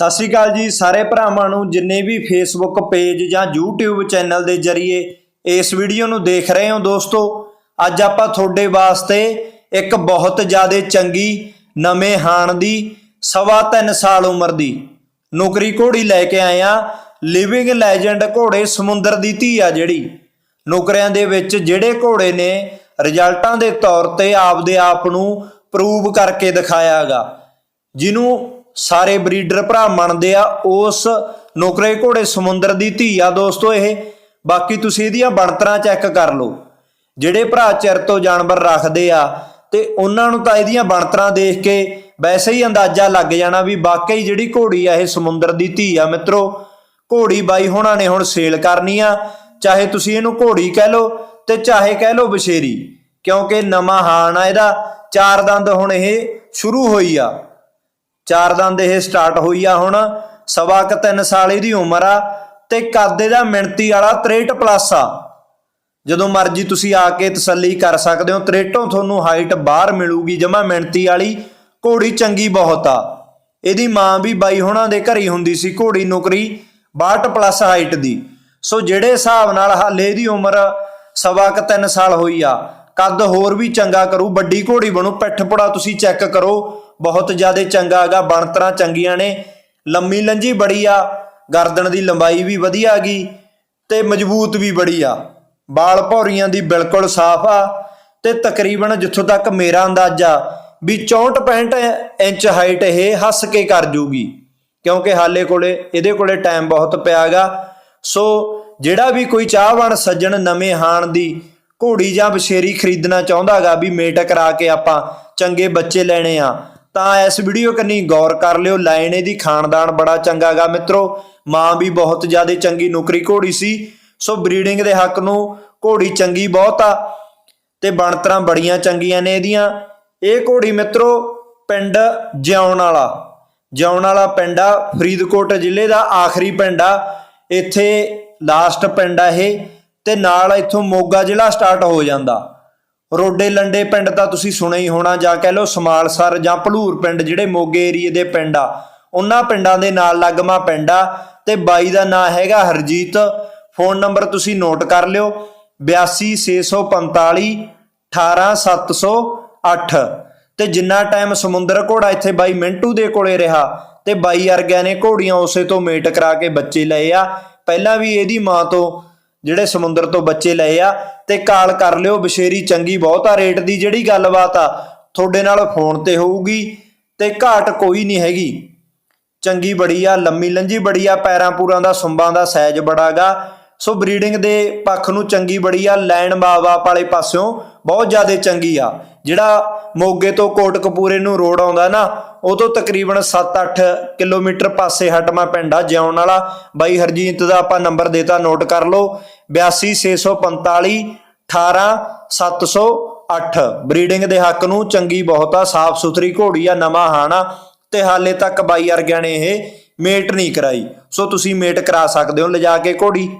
ਸਤਿ ਸ਼੍ਰੀ ਅਕਾਲ ਜੀ ਸਾਰੇ ਭਰਾਵਾਂ ਨੂੰ, ਜਿੰਨੇ ਵੀ ਫੇਸਬੁੱਕ ਪੇਜ ਜਾਂ YouTube ਚੈਨਲ ਦੇ ਜ਼ਰੀਏ ਇਸ ਵੀਡੀਓ ਨੂੰ ਦੇਖ ਰਹੇ ਹੋ ਦੋਸਤੋ, ਅੱਜ ਆਪਾਂ ਤੁਹਾਡੇ ਵਾਸਤੇ ਇੱਕ ਬਹੁਤ ਜ਼ਿਆਦਾ ਚੰਗੀ ਨਵੇਂ ਹਾਣ ਦੀ ਸਵਾ ਤਿੰਨ ਸਾਲ ਉਮਰ ਦੀ ਨੌਕਰੀ ਘੋੜੀ ਲੈ ਕੇ ਆਏ ਆ ਲਿਵਿੰਗ ਲੈਜੈਂਡ ਘੋੜੇ ਸਮੁੰਦਰ ਦੀ ਧੀ ਆ ਜਿਹੜੀ। ਨੌਕਰੀਆਂ ਦੇ ਵਿੱਚ ਜਿਹੜੇ ਘੋੜੇ ਨੇ ਰਿਜ਼ਲਟਾਂ ਦੇ ਤੌਰ ਤੇ ਆਪਦੇ ਆਪ ਨੂੰ ਪ੍ਰੂਵ ਕਰਕੇ ਦਿਖਾਇਆਗਾ ਜਿਹਨੂੰ ਸਾਰੇ ਬਰੀਡਰ ਭਰਾ ਮੰਨਦੇ ਆ ਉਸ ਨੌਕਰੇ ਘੋੜੇ ਸਮੁੰਦਰ ਦੀ ਧੀ ਆ ਦੋਸਤੋ ਇਹ। ਬਾਕੀ ਤੁਸੀਂ ਇਹਦੀਆਂ ਬਣਤਰਾਂ ਚੈੱਕ ਕਰ ਲਓ। ਜਿਹੜੇ ਭਰਾ ਚਿਰ ਤੋਂ ਜਾਨਵਰ ਰੱਖਦੇ ਆ ਤੇ ਉਹਨਾਂ ਨੂੰ ਤਾਂ ਇਹਦੀਆਂ ਬਣਤਰਾਂ ਦੇਖ ਕੇ ਵੈਸੇ ਹੀ ਅੰਦਾਜ਼ਾ ਲੱਗ ਜਾਣਾ ਵੀ ਵਾਕਈ ਜਿਹੜੀ ਘੋੜੀ ਆ ਇਹ ਸਮੁੰਦਰ ਦੀ ਧੀ ਆ। ਮਿੱਤਰੋ, ਘੋੜੀ ਬਾਈ ਹੋਣਾ ਨੇ ਹੁਣ ਸੇਲ ਕਰਨੀ ਆ। ਚਾਹੇ ਤੁਸੀਂ ਇਹਨੂੰ ਘੋੜੀ ਕਹਿ ਲਓ ਤੇ ਚਾਹੇ ਕਹਿ ਲਓ ਬਸ਼ੇਰੀ ਕਿਉਂਕਿ ਨਵਾਂ ਹਾਣ ਆ ਇਹਦਾ, ਚਾਰ ਦੰਦ ਹੁਣ ਇਹ ਸ਼ੁਰੂ ਹੋਈ ਆ। ਚਾਰ ਦੰਦ ਇਹ ਸਟਾਰਟ ਹੋਈ ਆ ਹੁਣ, ਸਵਾ ਕ 3 ਸਾਲ ਇਹਦੀ ਉਮਰ ਆ, ਤੇ ਕਾਦੇ ਦਾ ਮਿਣਤੀ ਵਾਲਾ 63 ਪਲੱਸ ਆ। ਜਦੋਂ ਮਰਜ਼ੀ ਤੁਸੀਂ ਆ ਕੇ ਤਸੱਲੀ ਕਰ ਸਕਦੇ ਹੋ 63 ਤੁਹਾਨੂੰ ਹਾਈਟ ਬਾਹਰ ਮਿਲੂਗੀ, ਜਮਾ ਮਿਣਤੀ ਵਾਲੀ, ਘੋੜੀ ਚੰਗੀ ਬਹੁਤ ਆ। ਇਹਦੀ ਮਾਂ ਵੀ ਬਾਈ ਹੁਣਾਂ ਦੇ ਘਰ ਹੁੰਦੀ ਸੀ, ਘੋੜੀ ਨੌਕਰੀ 62 ਪਲੱਸ ਹਾਈਟ ਦੀ। ਸੋ ਜਿਹੜੇ ਹਿਸਾਬ ਨਾਲ ਹਾਲੇ ਇਹਦੀ ਉਮਰ ਸਵਾ ਕ 3 ਸਾਲ ਹੋਈ ਆ ਕੱਦ ਹੋਰ ਵੀ ਚੰਗਾ ਕਰੂ, ਵੱਡੀ ਘੋੜੀ ਬਣੂ, ਪਿੱਠ ਪੜਾ ਤੁਸੀਂ ਚੈੱਕ ਕਰੋ। ਬਹੁਤ ਜ਼ਿਆਦਾ ਚੰਗਾ ਹੈਗਾ, ਬਣਤਰਾਂ ਚੰਗੀਆਂ ਨੇ। ਲੰਮੀ ਲੰਜੀ ਬੜੀ ਆ, ਗਰਦਨ ਦੀ ਲੰਬਾਈ ਵੀ ਵਧੀਆ ਗਈ ਤੇ ਮਜ਼ਬੂਤ ਵੀ ਬੜੀ ਆ। ਬਾਲ ਭੌਰੀਆਂ ਦੀ ਬਿਲਕੁਲ ਸਾਫ਼ ਆ ਤੇ ਤਕਰੀਬਨ ਜਿੱਥੋਂ ਤੱਕ ਮੇਰਾ ਅੰਦਾਜ਼ਾ ਵੀ 64 65 ਇੰਚ ਹਾਈਟ ਇਹ ਹੱਸ ਕੇ ਕਰ ਜੂਗੀ। ਕਿਉਂਕਿ ਹਾਲੇ ਕੋਲੇ, ਇਹਦੇ ਕੋਲੇ ਟਾਈਮ ਬਹੁਤ ਪਿਆਗਾ ਸੋ ਜਿਹੜਾ ਵੀ ਕੋਈ ਚਾਹਵਾਨ ਸੱਜਣ ਨਵੇਂ ਹਾਣ ਦੀ ਘੋੜੀ ਜਾਂ ਬਸ਼ੇਰੀ ਖਰੀਦਣਾ ਚਾਹੁੰਦਾਗਾ ਵੀ ਮੇਟ ਕਰਾ ਕੇ ਆਪਾਂ ਚੰਗੇ ਬੱਚੇ ਲੈਣੇ ਆ, ਤਾਂ ਇਸ ਵੀਡੀਓ ਕੰਨੀ ਗੌਰ ਕਰ ਲਿਓ। ਲਾਈਨ ਇਹਦੀ ਖਾਨਦਾਨ ਬੜਾ ਚੰਗਾਗਾ ਮਿੱਤਰੋ, ਮਾਂ ਵੀ ਬਹੁਤ ਜ਼ਿਆਦਾ ਚੰਗੀ ਨੌਕਰੀ ਘੋੜੀ ਸੀ, ਸੋ ਬਰੀਡਿੰਗ ਦੇ ਹੱਕ ਨੂੰ ਘੋੜੀ ਚੰਗੀ ਬਹੁਤ ਆ ਤੇ ਬਣਤਰਾਂ ਬੜੀਆਂ ਚੰਗੀਆਂ ਨੇ ਇਹਦੀਆਂ। ਇਹ ਘੋੜੀ ਮਿੱਤਰੋ, ਪਿੰਡ ਜਿਉਣ ਵਾਲਾ। ਜਿਉਣ ਵਾਲਾ ਪਿੰਡ ਆ, ਫਰੀਦਕੋਟ ਜ਼ਿਲ੍ਹੇ ਦਾ ਆਖਰੀ ਪਿੰਡ ਆ। ਇੱਥੇ ਲਾਸਟ ਪਿੰਡ ਆ ਇਹ। ਤੇ ਨਾਲ ਇੱਥੋਂ ਮੋਗਾ ਜ਼ਿਲ੍ਹਾ ਸਟਾਰਟ ਹੋ ਜਾਂਦਾ। ਰੋਡੇ ਲੰਡੇ ਪਿੰਡ ਤਾਂ ਤੁਸੀਂ ਸੁਣਿਆ ਹੀ ਹੋਣਾ ਜਾਂ ਕਹਿ ਲਓ ਸਮਾਲਸਰ ਜਾਂ ਭਲੂਰ ਪਿੰਡ ਜਿਹੜੇ ਮੋਗੇ ਏਰੀਏ ਦੇ ਪਿੰਡ ਆ, ਉਹਨਾਂ ਪਿੰਡਾਂ ਦੇ ਨਾਲ ਲੱਗਮਾ ਪਿੰਡ ਆ ਤੇ ਬਾਈ ਦਾ ਨਾਂ ਹੈਗਾ ਹਰਜੀਤ। ਫੋਨ ਨੰਬਰ ਤੁਸੀਂ ਨੋਟ ਕਰ ਲਿਓ 82645 18708 ਤੇ ਜਿੰਨਾ ਟਾਈਮ ਸਮੁੰਦਰ ਘੋੜਾ ਇੱਥੇ ਬਾਈ ਮਿੰਟੂ ਦੇ ਕੋਲੇ ਰਿਹਾ ਤੇ ਬਾਈ ਵਰਗਿਆਂ ਨੇ ਘੋੜੀਆਂ ਉਸੇ ਤੋਂ ਮੇਟ ਕਰਾ ਕੇ ਬੱਚੇ ਲਏ ਆ। ਪਹਿਲਾਂ ਵੀ ਇਹਦੀ ਮਾਂ ਤੋਂ ਜਿਹੜੇ ਸਮੁੰਦਰ ਤੋਂ ਬੱਚੇ ਲਏ ਆ, ਤੇ ਕਾਲ ਕਰ ਲਿਓ, ਬਸ਼ੇਰੀ ਚੰਗੀ ਬਹੁਤ ਆ, ਰੇਟ ਦੀ ਜਿਹੜੀ ਗੱਲਬਾਤ ਆ, ਤੁਹਾਡੇ ਨਾਲ ਫੋਨ ਤੇ ਹੋਊਗੀ, ਤੇ ਘਾਟ ਕੋਈ ਨਹੀਂ ਹੈਗੀ। ਚੰਗੀ ਬੜੀ ਆ, ਲੰਮੀ ਲੰਜੀ ਬੜੀ ਆ, ਪੈਰਾਂ ਪੂਰਾਂ ਦਾ, ਸੁੰਬਾਂ ਦਾ ਸਾਈਜ਼ ਬੜਾਗਾ ਸੋ ਬਰੀਡਿੰਗ ਦੇ ਪੱਖ ਨੂੰ ਚੰਗੀ ਬੜੀ ਆ, ਲੈਣ ਬਾਪ ਵਾਲੇ ਪਾਸਿਓਂ ਬਹੁਤ ਜ਼ਿਆਦਾ ਚੰਗੀ ਆ। ਜਿਹੜਾ ਮੋਗੇ ਤੋਂ ਕੋਟਕਪੂਰੇ ਨੂੰ ਰੋਡ ਆਉਂਦਾ ਨਾ, ਉਹ ਤੋਂ ਤਕਰੀਬਨ 7-8 ਕਿਲੋਮੀਟਰ ਪਾਸੇ ਹਟਮਾ ਪਿੰਡ ਆ, ਜਿਉਣ ਵਾਲਾ। ਬਾਈ ਹਰਜੀਤ ਦਾ ਆਪਾਂ ਨੰਬਰ ਦੇਤਾ, ਨੋਟ ਕਰ ਲਓ। 82645 18708 ਬਰੀਡਿੰਗ ਦੇ ਹੱਕ ਨੂੰ ਚੰਗੀ ਬਹੁਤ ਆ ਸਾਫ਼ ਸੁਥਰੀ ਘੋੜੀ ਆ, ਨਵਾਂ ਹਾਣਾ ਤੇ ਹਾਲੇ ਤੱਕ ਬਾਈ ਵਰਗਿਆਂ ਨੇ ਇਹ ਮੇਟ ਨਹੀਂ ਕਰਾਈ। ਸੋ ਤੁਸੀਂ ਮੇਟ ਕਰਾ ਸਕਦੇ ਹੋ, ਲਿਜਾ ਕੇ ਘੋੜੀ।